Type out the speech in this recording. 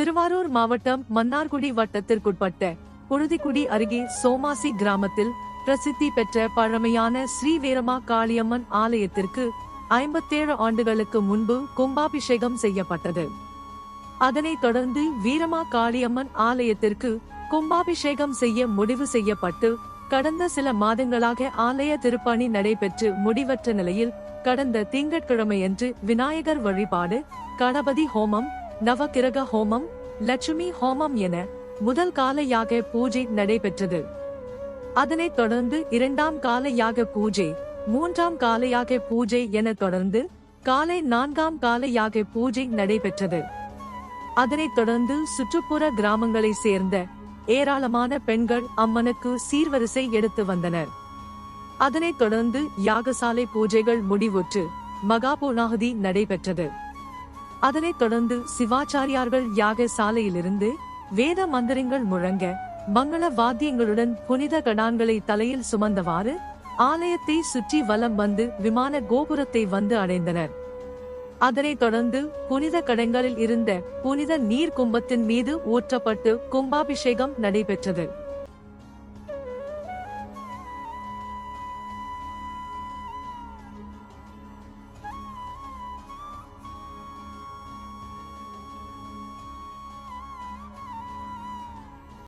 திருவாரூர் மாவட்டம் மன்னார்குடி வட்டத்திற்குட்பட்ட குழுதிக்குடி அருகே சோமாசி கிராமத்தில் பிரசித்தி பெற்ற பழமையான ஸ்ரீ வீரமா காளியம்மன் ஆலயத்திற்கு ஐம்பத்தேழு ஆண்டுகளுக்கு முன்பு கும்பாபிஷேகம் செய்யப்பட்டது. அதனைத் தொடர்ந்து வீரமா காளியம்மன் ஆலயத்திற்கு கும்பாபிஷேகம் செய்ய முடிவு செய்யப்பட்டு கடந்த சில மாதங்களாக ஆலய திருப்பணி நடைபெற்று முடிவற்ற நிலையில் கடந்த திங்கட்கிழமையன்று விநாயகர் வழிபாடு கணபதி ஹோமம் நவகிரக ஹோமம் லட்சுமி ஹோமம் என முதல் கால யாக பூஜை நடைபெற்றது. அதனைத் தொடர்ந்து இரண்டாம் கால யாக பூஜை மூன்றாம் கால யாக பூஜை என தொடர்ந்து காலை நான்காம் கால யாக பூஜை நடைபெற்றது. அதனைத் தொடர்ந்து சுற்றுப்புற கிராமங்களை சேர்ந்த ஏராளமான பெண்கள் அம்மனுக்கு சீர்வரிசை எடுத்து வந்தனர். அதனைத் தொடர்ந்து யாகசாலை பூஜைகள் முடிவுற்று மகாபூனாகதி நடைபெற்றது. அதனைத் தொடர்ந்து சிவாச்சாரியார்கள் யாக சாலையிலிருந்து வேத மந்திரங்கள் முழங்க மங்கள வாத்தியங்களுடன் புனித கடான்களை தலையில் சுமந்தவாறு ஆலயத்தை சுற்றி வலம் வந்து விமான கோபுரத்தை வந்து அடைந்தனர். அதனைத் தொடர்ந்து புனித கடங்களில் இருந்த புனித நீர் கும்பத்தின் மீது ஊற்றப்பட்டு கும்பாபிஷேகம் நடைபெற்றது.